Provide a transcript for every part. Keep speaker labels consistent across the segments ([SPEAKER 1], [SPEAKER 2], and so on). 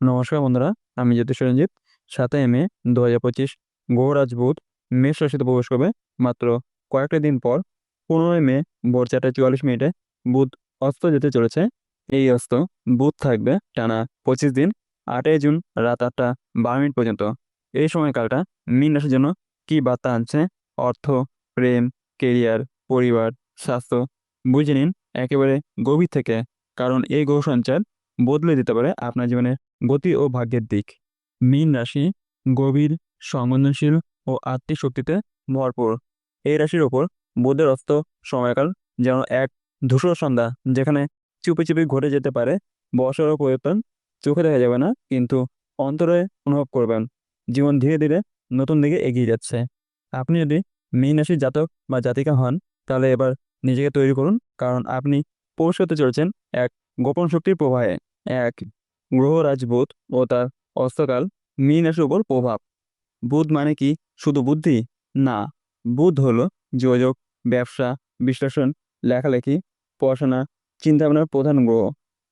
[SPEAKER 1] নমস্কার বন্ধুরা, আমি জ্যোতিষ রঞ্জিত। সাতই মে দু হাজার পঁচিশ গ্রহরাজ বুধ মেষ রাশিতে প্রবেশ করবে মাত্র কয়েকটা দিন পর। পনেরোই মে, ভোর চারটে চুয়াল্লিশ মিনিটে বুধ অস্ত যেতে চলেছে। এই অস্ত বুধ থাকবে টানা পঁচিশ দিন, আটই জুন রাত আটটা বারো মিনিট পর্যন্ত। এই সময়কালটা মীন রাশির জন্য কী বার্তা আনছে? অর্থ, প্রেম কেরিয়ার পরিবার, স্বাস্থ্য, বুঝে নিন। একেবারে গভীর থেকে, কারণ এই গ্রহ সঞ্চার বদলে দিতে পারে আপনার জীবনের গতি ও ভাগ্যের দিক। মীন রাশি গভীর, সংবেদনশীল ও আত্মিক শক্তিতে ভরপুর। এই রাশির ওপর বুধের অস্ত সময়কাল যেন এক ধূসর সন্ধ্যা, যেখানে চুপি চুপি ঘটে যেতে পারে বছরও পরিবর্তন চোখে দেখা যাবে না, কিন্তু অন্তরে অনুভব করবেন। জীবন ধীরে ধীরে নতুন দিকে এগিয়ে যাচ্ছে। আপনি যদি মীন রাশির জাতক বা জাতিকা হন, তাহলে এবার নিজেকে তৈরি করুন, কারণ আপনি পৌঁছ হতে চলেছেন এক গোপন শক্তির প্রবাহে। এক গ্রহরাজ বুধ ও তার অস্তকাল মীন রাশির উপর প্রভাব। বুধ মানে কি? শুধু বুদ্ধি? না। বুধ হলো যোগাযোগ, ব্যবসা, বিশ্লেষণ, লেখালেখি, পড়াশোনা, চিন্তাভাবনার প্রধান গ্রহ।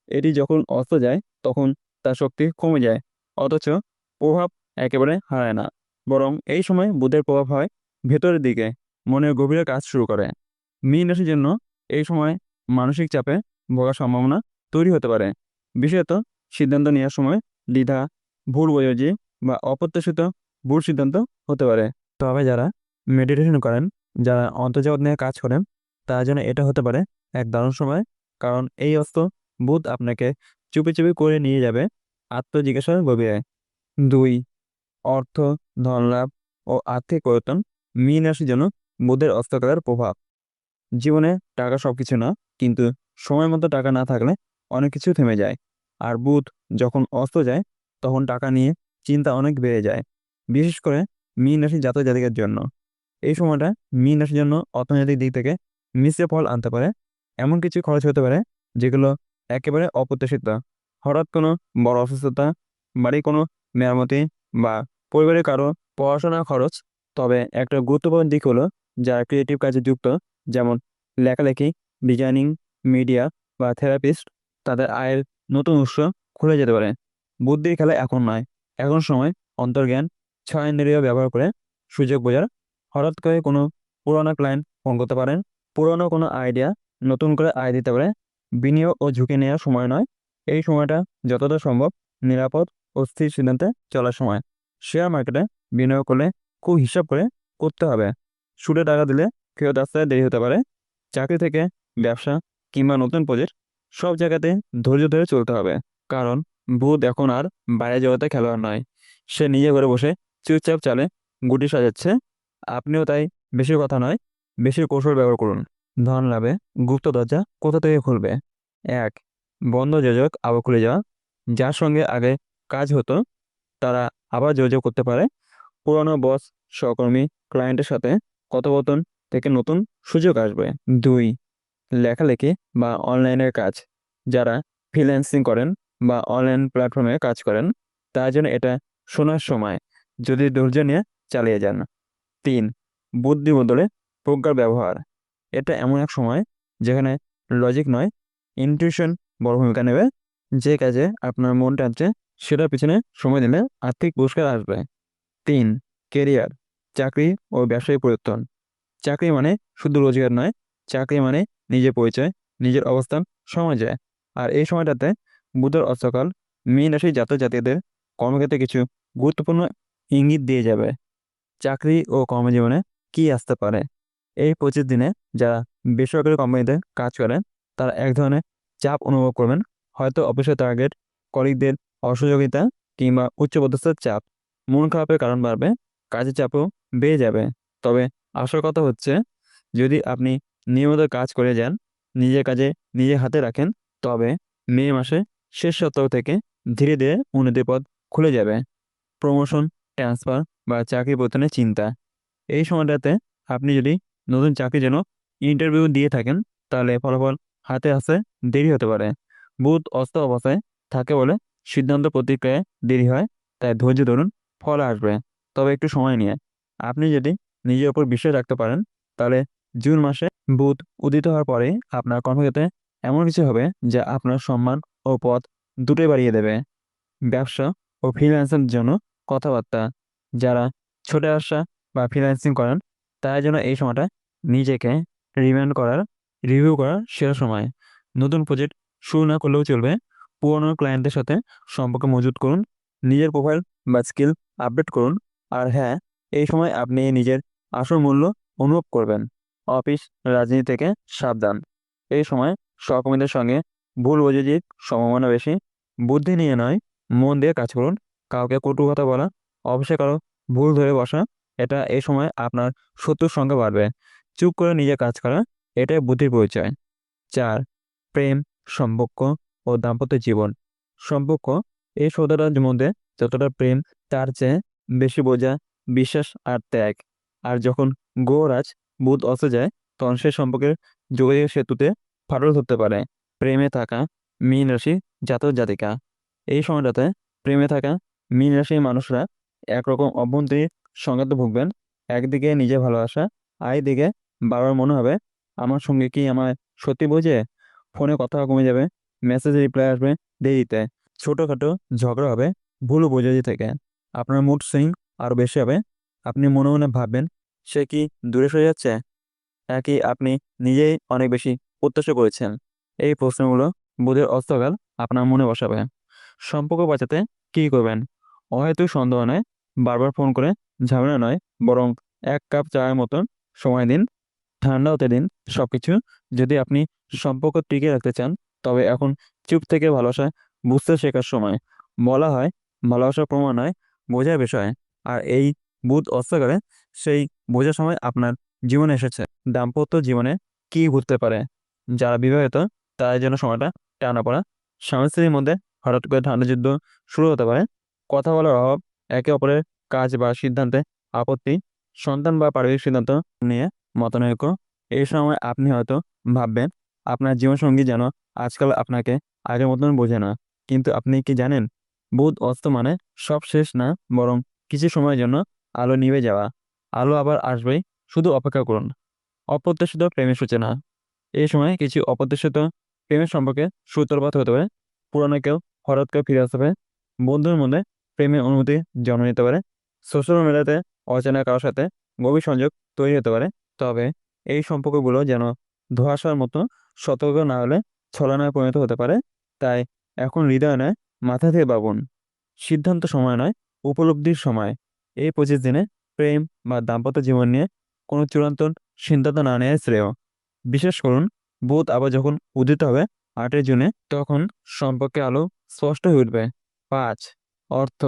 [SPEAKER 1] এটি যখন অস্ত যায়, তখন তার শক্তি কমে যায়, অথচ প্রভাব একেবারে হারায় না। বরং এই সময় বুধের প্রভাব হয় ভেতরের দিকে, মনের গভীরে কাজ শুরু করে। মীন রাশির জন্য এই সময় মানসিক চাপে ভোগার সম্ভাবনা তৈরি হতে পারে। বিশেষত সিদ্ধান্ত নেওয়ার সময় দ্বিধা, ভুল বোঝাবুঝি বা অপ্রত্যাশিত ভুল সিদ্ধান্ত হতে পারে। তবে যারা মেডিটেশন করেন, যারা অন্তর্জগৎ নিয়ে কাজ করেন, তার জন্য এটা হতে পারে এক দারুণ সময়। কারণ এই অস্ত্র বুধ আপনাকে চুপি চুপি করে নিয়ে যাবে আত্মজিজ্ঞাসার গভীরে। দুই, অর্থ ধনলাভ ও আর্থিক পরিবর্তন মীন রাশির জন্য বুধের অস্ত্রকালের প্রভাব। জীবনে টাকা সব কিছু না, কিন্তু সময় মতো টাকা না থাকলে অনেক কিছু থেমে যায়। আর বুধ যখন অস্ত যায়, তখন টাকা নিয়ে চিন্তা অনেক বেড়ে যায়, বিশেষ করে মীন রাশির জাতক জাতিকের জন্য। এই সময়টা মীন রাশির জন্য অর্থনৈতিক দিক থেকে মিশ্র ফল আনতে পারে, এমন কিছু খরচ হতে পারে, যেগুলো একেবারে অপ্রত্যাশিত। হঠাৎ কোনো বড় অসুস্থতা বাড়ির কোনো মেরামতি বা পরিবারের কারও পড়াশোনার খরচ, তবে একটা গুরুত্বপূর্ণ দিক হলো যারা ক্রিয়েটিভ কাজে যুক্ত, যেমন লেখালেখি ডিজাইনিং মিডিয়া বা থেরাপিস্ট তাদের আয়ের নতুন উৎস খুলে যেতে পারে। বুদ্ধির খেলা এখন নয়। এখন সময় অন্তর্জ্ঞান ছয় ছয়েন্দ্রিয় ব্যবহার করে সুযোগ বোঝার। হঠাৎ করে কোনো পুরোনো ক্লায়েন্ট ফোন করতে পারেন। পুরোনো কোনো আইডিয়া নতুন করে আয় দিতে পারে। বিনিয়োগ ও ঝুঁকি নেওয়ার সময় নয়। এই সময়টা যতটা সম্ভব নিরাপদ ও স্থির সিদ্ধান্তে চলার সময়। শেয়ার মার্কেটে বিনিয়োগ করলে খুব হিসাব করে করতে হবে। সুদে টাকা দিলে ফেরত আসতে দেরি হতে পারে। চাকরি থেকে ব্যবসা কিংবা নতুন প্রজেক্ট সব জায়গাতে ধৈর্য ধরে চলতে হবে। কারণ ভূত এখন আর বাইরে জগতে খেলোয়াড় নয়। সে নিজে ঘরে বসে চুপচাপ চালে গুটি সাজাচ্ছে। আপনিও তাই বেশি কথা নয় বেশি কৌশল ব্যবহার করুন। ধন লাভে গুপ্ত দরজা কোথা থেকে খুলবে? এক, বন্ধ যোগাযোগ আবার খুলে যাওয়া। যার সঙ্গে আগে কাজ হতো, তারা আবার যোগাযোগ করতে পারে। পুরনো বস, সহকর্মী ক্লায়েন্টের সাথে কথোপকথন থেকে নতুন সুযোগ আসবে। দুই লেখালেখি বা অনলাইনের কাজ। যারা ফ্রিল্যান্সিং করেন বা অনলাইন প্ল্যাটফর্মে কাজ করেন, তার জন্য এটা শোনার সময়, যদি ধৈর্য নিয়ে চালিয়ে যান। তিন, বুদ্ধি বদলে প্রজ্ঞার ব্যবহার। এটা এমন এক সময় যেখানে লজিক নয় ইনটিউশন বড় ভূমিকা নেবে। যে কাজে আপনার মন টানছে, সেটার পিছনে সময় দিলে আর্থিক পুরস্কার আসবে। তিন কেরিয়ার চাকরি ও ব্যবসায়ী পরিবর্তন। চাকরি মানে শুধু রোজগার নয়, চাকরি মানে নিজের পরিচয়, নিজের অবস্থান সমাজে আর এই সময়টাতে বুধের অস্তকাল মীন রাশি জাতক জাতিদের কর্মক্ষেত্রে কিছু গুরুত্বপূর্ণ ইঙ্গিত দিয়ে যাবে। চাকরি ও কর্মজীবনে কি আসতে পারে? এই পঁচিশ দিনে যারা বেসরকারি কোম্পানিতে কাজ করেন, তারা এক ধরনের চাপ অনুভব করবেন। হয়তো অফিসের টার্গেট কলিগদের অসহযোগিতা কিংবা উচ্চপদস্থের চাপ। মন খারাপের কারণ বাড়বে, কাজের চাপও বেড়ে যাবে। তবে আসল কথা হচ্ছে, যদি আপনি নিয়মিত কাজ করে যান, নিজের কাজে নিজে হাতে রাখেন, তবে মে মাসে শেষ সপ্তাহ থেকে ধীরে ধীরে উন্নতির পথ খুলে যাবে। প্রমোশন, ট্রান্সফার বা চাকরি প্রদানের চিন্তা। এই সময়টাতে আপনি যদি নতুন চাকরির জন্য ইন্টারভিউ দিয়ে থাকেন, তাহলে ফলাফল হাতে আসতে দেরি হতে পারে। বুধ অস্ত অবস্থায় থাকে বলে সিদ্ধান্ত প্রতিক্রিয়ায় দেরি হয়, তাই ধৈর্য ধরুন, ফল আসবে। তবে একটু সময় নিয়ে। আপনি যদি নিজের ওপর বিশ্বাস রাখতে পারেন, তাহলে জুন মাসে বুধ উদিত হওয়ার পরে আপনার কর্মক্ষেত্রে এমন কিছু হবে যা আপনার সম্মান ও পথ দুটোই বাড়িয়ে দেবে। ব্যবসা ও ফ্রিল্যান্সের জন্য কথাবার্তা, যারা ছোট ব্যবসা বা ফ্রিল্যান্সিং করেন তাদের জন্য এই সময়টা নিজেকে রিমাইন্ড করার রিভিউ করার সেরা সময়। নতুন প্রজেক্ট শুরু না করলেও চলবে। পুরনো ক্লায়েন্টের সাথে সম্পর্ক মজুত করুন, নিজের প্রোফাইল বা স্কিল আপডেট করুন, আর হ্যাঁ এই সময় আপনি নিজের আসল মূল্য অনুভব করবেন। অফিস, রাজনীতি থেকে সাবধান। এই সময় সহকর্মীদের সঙ্গে ভুল বোঝাবুঝির সম্ভাবনা বেশি, বুদ্ধি নিয়ে নয়, মন দিয়ে কাজ করুন। কাউকে কটু কথা বলা, অফিসে কারও ভুল ধরে বসা, এটা এই সময় আপনার শত্রুর সংখ্যা বাড়বে। চুপ করে নিজে কাজ করা, এটাই বুদ্ধির পরিচয়। চার, প্রেম, সম্পর্ক ও দাম্পত্য জীবন। সম্পর্ক, এই সৌদাটার মধ্যে যতটা প্রেম, তার চেয়ে বেশি বোঝা, বিশ্বাস আর ত্যাগ। আর যখন গোরাজ বুধ অসে যায়, তখন সে সম্পর্কের যোগাযোগ সেতুতে ফাটল ধরতে পারে। প্রেমে থাকা মীন রাশি জাতক জাতিকা। এই সময়টাতে প্রেমে থাকা মীন রাশির মানুষরা একরকম অভ্যন্তরীণ সংঘাতে ভুগবেন। একদিকে নিজে ভালোবাসা আর দিকে বাবার মনে হবে, আমার সঙ্গে কি আমার সত্যি বোঝে? ফোনে কথা কমে যাবে, মেসেজ রিপ্লাই আসবে দেরিতে। ছোটোখাটো ঝগড়া হবে ভুল বোঝাবুঝি থেকে। আপনার মুড সুইং আরও বেশি হবে। আপনি মনে মনে ভাববেন সে কি দূরে সরে যাচ্ছে? নাকি আপনি নিজেই অনেক বেশি প্রত্যাশা করেছেন? এই প্রশ্নগুলো বুধের অস্তকাল আপনার মনে বসাবে। সম্পর্ক বাঁচাতে কী করবেন? অহেতু সন্দেহ নয়, বারবার ফোন করে ঝামেলা নয়, বরং এক কাপ চায়ের মতন সময় দিন, ঠান্ডা হতে দিন। সব কিছু যদি আপনি সম্পর্ক টিকে রাখতে চান, তবে এখন চুপ থেকে ভালোবাসা বুঝতে শেখার সময়। বলা হয়, ভালোবাসার প্রমাণ নয়, বোঝার বিষয়। আর এই বুধ অস্তকালে সেই বোঝার সময় আপনার জীবনে এসেছে। দাম্পত্য জীবনে কি ঘুরতে পারে? যারা বিবাহিত, তাদের জন্য সময়টা টানা পড়া। স্বামী স্ত্রীর মধ্যে হঠাৎ করে ঠান্ডা যুদ্ধ শুরু হতে পারে। কথা বলার অভাব, একে অপরের কাজ বা সিদ্ধান্তে আপত্তি, সন্তান বা পারিবারিক সিদ্ধান্ত নিয়ে মতানৈক্য। এই সময় আপনি হয়তো ভাববেন, আপনার জীবনসঙ্গী যেন আজকাল আপনাকে আগের মতন বোঝে না। কিন্তু আপনি কি জানেন? বুধ অস্ত মানে সব শেষ না, বরং কিছু সময়ের জন্য আলো নিভে যাওয়া। আলো আবার আসবেই, শুধু অপেক্ষা করুন। অপ্রত্যাশিত প্রেমের সূচনা। এই সময় কিছু অপ্রত্যাশিত প্রেমের সম্পর্কে সূত্রপাত হতে পারে। পুরানো কেউ হঠাৎ করে ফিরে আসতে পারে। বন্ধুর মধ্যে প্রেমের অনুভূতি জন্ম নিতে পারে। সোশ্যাল মিডিয়াতে অচেনা কারোর সাথে গভীর সংযোগ তৈরি হতে পারে। তবে এই সম্পর্কগুলো যেন ধোঁয়াশার মতো সতর্ক না হলে ছলনায় পরিণত হতে পারে। তাই এখন হৃদয় নয়, মাথা থেকে বাবুন সিদ্ধান্ত সময় নয়, উপলব্ধির সময়। এই পঁচিশ দিনে প্রেম বা দাম্পত্য জীবন নিয়ে কোনো চূড়ান্ত সিদ্ধান্ত না নেওয়া শ্রেয়। বিশেষ করুন, বোধ আবার যখন উদিত হবে আটের জুনে, তখন সম্পর্কে আলো স্পষ্ট হয়ে উঠবে। পাঁচ, অর্থ।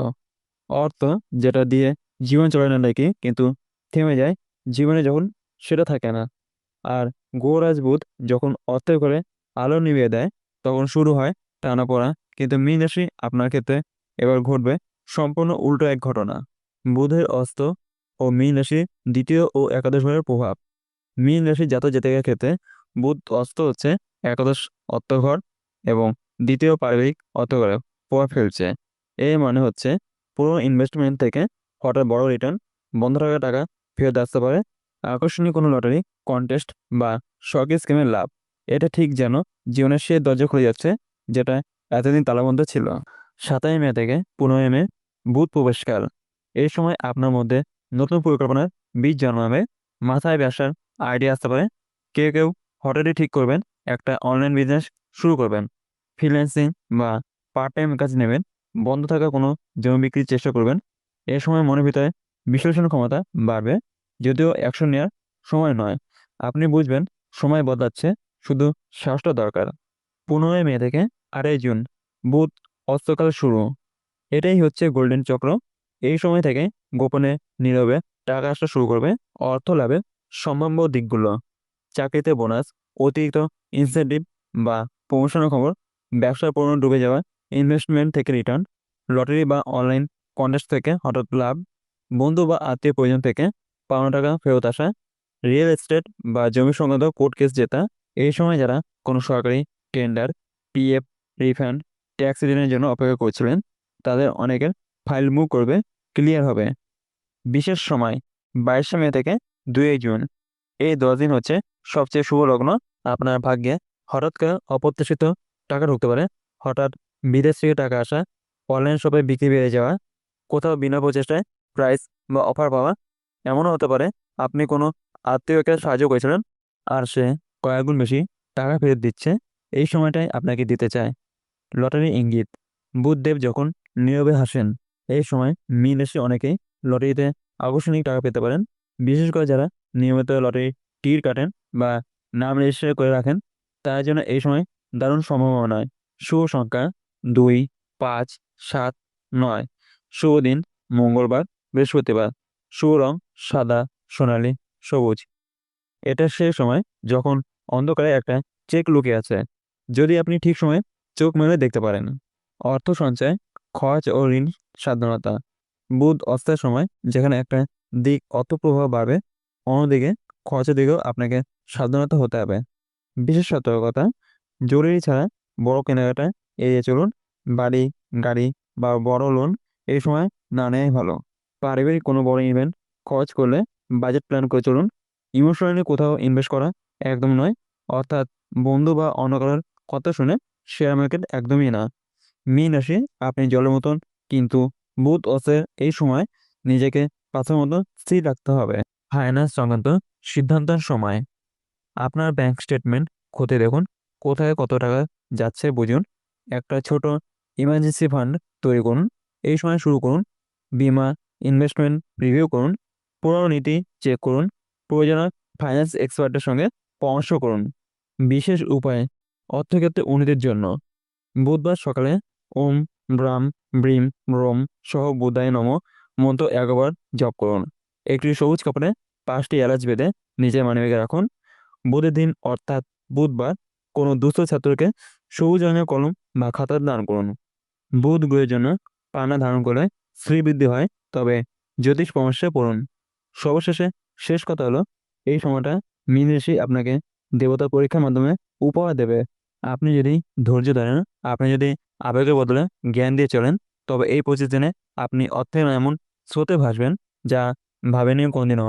[SPEAKER 1] অর্থ যেটা দিয়ে জীবন চলে না নাকি কিন্তু থেমে যায়, জীবনে যখন সেটা থাকে না। আর গোরাজ বুধ যখন অর্থের করে আলো নিভিয়ে দেয়, তখন শুরু হয় টানা পড়া, কিন্তু মীন রাশি আপনার ক্ষেত্রে এবার ঘটবে সম্পূর্ণ উল্টো এক ঘটনা। বুধের অস্ত ও মীন রাশি দ্বিতীয় ও একাদশ ঘরের প্রভাব। মীন রাশি জাতক জাতিকার ক্ষেত্রে বুধ অস্ত হচ্ছে একাদশ অর্থঘর এবং দ্বিতীয় পারিবারিক অর্থঘরে প্রভাব ফেলছে। এর মানে হচ্ছে পুরো ইনভেস্টমেন্ট থেকে হঠাৎ বড় রিটার্ন বন্ধ থাকা টাকা ফেরত আসতে পারে। আকর্ষণীয় কোনো লটারি কন্টেস্ট বা শখের স্কিমের লাভ। এটা ঠিক যেন জীবনের সে দরজা খুলে যাচ্ছে, যেটা এতদিন তালাবন্ধ ছিল। সাতাই মে থেকে পনেরোই মে, বুধ প্রবেশকাল। এই সময় আপনার মধ্যে নতুন পরিকল্পনার বীজ জন্মাবে মাথায় ব্যবসার আইডিয়া আসতে পারে। কেউ কেউ হঠাৎই ঠিক করবেন, একটা অনলাইন বিজনেস শুরু করবেন। ফ্রিল্যান্সিং বা পার্ট টাইম কাজ নেবেন, বন্ধ থাকা কোনো জমি বিক্রির চেষ্টা করবেন। এ সময় মনের ভিতরে বিশ্লেষণ ক্ষমতা বাড়বে, যদিও অ্যাকশন নেওয়ার সময় নয়। আপনি বুঝবেন, সময় বদলাচ্ছে, শুধু সাহসটা দরকার। পনেরোই মে থেকে আড়াই জুন, বুধ অস্তকাল শুরু। এটাই হচ্ছে গোল্ডেন চক্র। এই সময় থেকে গোপনে, নীরবে টাকা আসা শুরু করবে, অর্থ লাভের সম্ভাব্য দিকগুলো। চাকরিতে বোনাস, অতিরিক্ত ইনসেন্টিভ বা প্রমোশনের খবর ব্যবসার পণ্য ডুবে যাওয়া ইনভেস্টমেন্ট থেকে রিটার্ন লটারি বা অনলাইন কন্টেস্ট থেকে হঠাৎ লাভ, বন্ধু বা আত্মীয় প্রয়োজন থেকে পাওনা টাকা ফেরত আসা রিয়েল এস্টেট বা জমি সংক্রান্ত কোর্ট কেস জেতা, এই সময় যারা কোনো সরকারি টেন্ডার পিএফ রিফান্ড ট্যাক্স রিটার্নের জন্য অপেক্ষা করছিলেন, তাদের অনেকের ফাইল মুভ করবে, ক্লিয়ার হবে। বিশেষ সময়, বাইশে মে থেকে দুই জুন। এই দশ দিন হচ্ছে সবচেয়ে শুভ লগ্ন। আপনার ভাগ্যে হঠাৎ করে অপ্রত্যাশিত টাকা ঢুকতে পারে। হঠাৎ বিদেশ থেকে টাকা আসা, অনলাইন শপে বিক্রি বেড়ে যাওয়া, কোথাও বিনা প্রচেষ্টায় প্রাইস বা অফার পাওয়া, এমনও হতে পারে আপনি কোনো আত্মীয়কে সাহায্য করেছিলেন আর সে কয়েকগুণ বেশি টাকা ফেরত দিচ্ছে, এই সময়টাই আপনাকে দিতে চায়। লটারি ইঙ্গিত, বুধদেব যখন নীরবে হাসেন এই সময় মিন রাশি অনেকেই লটারিতে আকর্ষণীয় টাকা পেতে পারেন। বিশেষ করে যারা নিয়মিত লটারি টির কাটেন বা নাম রেজিস্টার করে রাখেন তার জন্য এই সময় দারুণ সম্ভাবনা নয়। শুভ সংখ্যা দুই, পাঁচ, সাত, নয়। শুভ দিন মঙ্গলবার, বৃহস্পতিবার। শুভ রং সাদা, সোনালি, সবুজ। এটা সেই সময় যখন অন্ধকারে একটা চেক লুকিয়ে আছে, যদি আপনি ঠিক সময়ে চোখ মেলে দেখতে পারেন। অর্থ সঞ্চয়, খরচ ও ঋণ সাবধানতা বুধ অস্তের সময় যেখানে একটা দিক অর্থ প্রভাব বাড়বে, অন্যদিকে খরচের দিকেও আপনাকে সাবধানতা হতে হবে। বিশেষ সতর্কতা, জরুরি ছাড়া বড় কেনাকাটা এড়িয়ে চলুন, বাড়ি, গাড়ি বা বড় লোন এই সময় না নেওয়াই ভালো। পারিবারিক কোনো বড় ইভেন্ট খরচ করলে বাজেট প্ল্যান করে চলুন। ইমোশনালি কোথাও ইনভেস্ট করা একদম নয়, অর্থাৎ বন্ধু বা অন্য কারোর কথা শুনে শেয়ার মার্কেট একদমই না। মীন রাশি, আপনি জলের মতন কিন্তু বুধ অসের এই সময় নিজেকে প্রথমত স্থির রাখতে হবে। ফাইন্যান্স সংক্রান্ত সিদ্ধান্তের সময়। আপনার ব্যাংক স্টেটমেন্ট খতিয়ে দেখুন, কোথায় কত টাকা যাচ্ছে বুঝুন। একটা ছোট ইমার্জেন্সি ফান্ড তৈরি করুন। এই সময় শুরু করুন। বিমা, ইনভেস্টমেন্ট রিভিউ করুন। পুরনো নীতি চেক করুন। প্রয়োজনে ফাইন্যান্স এক্সপার্টের সঙ্গে পরামর্শ করুন। বিশেষ উপায়ে, অর্থক্ষেত্রে উন্নতির জন্য। বুধবার সকালে ওম ব্রাম, ব্রিম রোম সহ বুদায় নম, মন্ত্র একবার জপ করুন। একটি সবুজ কাপড়ে পাঁচটি এলাচ বেঁধে নিজের মানিব্যাগে রাখুন। বুধের দিন অর্থাৎ বুধবার কোনো দুস্থ ছাত্রকে সবুজ রঙের কলম বা খাতা দান করুন। বুধ গ্রহের জন্য পানা ধারণ করলে শ্রীবৃদ্ধি হয়, তবে জ্যোতিষ পরামর্শে পড়ুন। সর্বশেষে শেষ কথা হলো, এই সময়টা মীন আপনাকে দেবতা পরীক্ষার মাধ্যমে উপহার দেবে। আপনি যদি ধৈর্য ধরেন, আপনি যদি আবেগের বদলে জ্ঞান দিয়ে চলেন, তবে এই পঁচিশ দিনে আপনি অর্থের এমন স্রোতে ভাসবেন যা ভাবেনি কোনদিনও।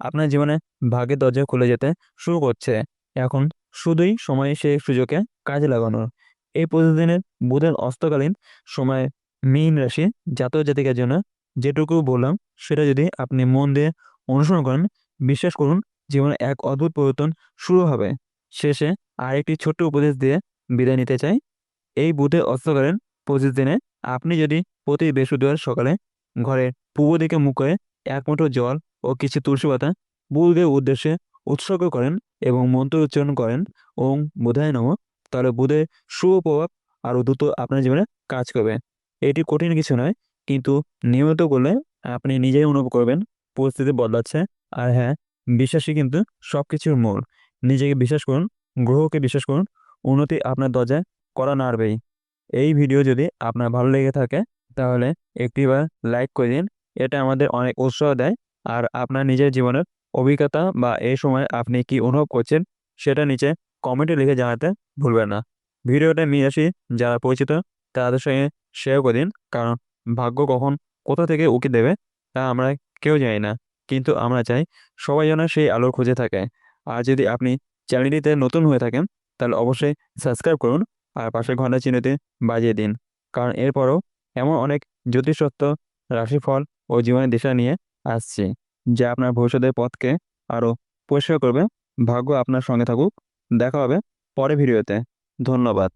[SPEAKER 1] আপনার জীবনে ভাগ্যের দরজা খুলে যেতে শুরু করছে। এখন শুধুই সময় সেই সুযোগে কাজে লাগানোর। এই পঁচিশ দিনের বুধের অস্তকালীন সময়ে মীন রাশি জাতীয় জাতিকার জন্য যেটুকু বললাম, সেটা যদি আপনি মন দিয়ে অনুসরণ করেন, বিশ্বাস করুন, জীবনে এক অদ্ভুত পরিবর্তন শুরু হবে। শেষে আরেকটি ছোট্ট উপদেশ দিয়ে বিদায় নিতে চাই। এই বুধের অস্তকালীন পঁচিশ দিনে আপনি যদি প্রতি বৃহস্পতিবার সকালে ঘরের পূর্ব দিকে মুখ করে এক মুঠো জল ও কিছু তুলসী পাতা বুধের উদ্দেশ্যে উৎসর্গ করেন এবং মন্ত্র উচ্চারণ করেন, ওং বোধায় নম, তাহলে বুধের শুভ প্রভাব আরও দ্রুত আপনার জীবনে কাজ করবে। এটি কঠিন কিছু নয়, কিন্তু নিয়মিত করলে আপনি নিজেই অনুভব করবেন, পরিস্থিতি বদলাচ্ছে। আর হ্যাঁ বিশ্বাসই কিন্তু সব কিছুর মূল। নিজেকে বিশ্বাস করুন, গ্রহকে বিশ্বাস করুন, উন্নতি আপনার দরজায় করা নাড়বেই। এই ভিডিও যদি আপনার ভালো লেগে থাকে, তাহলে একটিবার লাইক করে দিন, এটা আমাদের অনেক উৎসাহ দেয়, আর আপনার নিজের জীবনের অভিজ্ঞতা বা এই সময় আপনি কি অনুভব করছেন, সেটা নিচে কমেন্টে লিখে জানাতে ভুলবেন না। ভিডিওটা নিয়ে আসি যারা পরিচিত, তাদের সঙ্গে শেয়ার করে দিন, কারণ ভাগ্য কখন কোথা থেকে উকি দেবে, তা আমরা কেউ জানি না। কিন্তু আমরা চাই সবাই যেন সেই আলোর খুঁজে থাকে। আর যদি আপনি চ্যানেলটিতে নতুন হয়ে থাকেন, তাহলে অবশ্যই সাবস্ক্রাইব করুন আর পাশের ঘণ্টা চিহ্নতে বাজিয়ে দিন। কারণ এরপরও এমন অনেক জ্যোতিষত্ব রাশিফল ও জীবনের দিশা নিয়ে আসছে, যা আপনার ভবিষ্যতের পথকে আরও পরিষ্কার করবে। ভাগ্য আপনার সঙ্গে থাকুক। দেখা হবে পরে ভিডিওতে। ধন্যবাদ।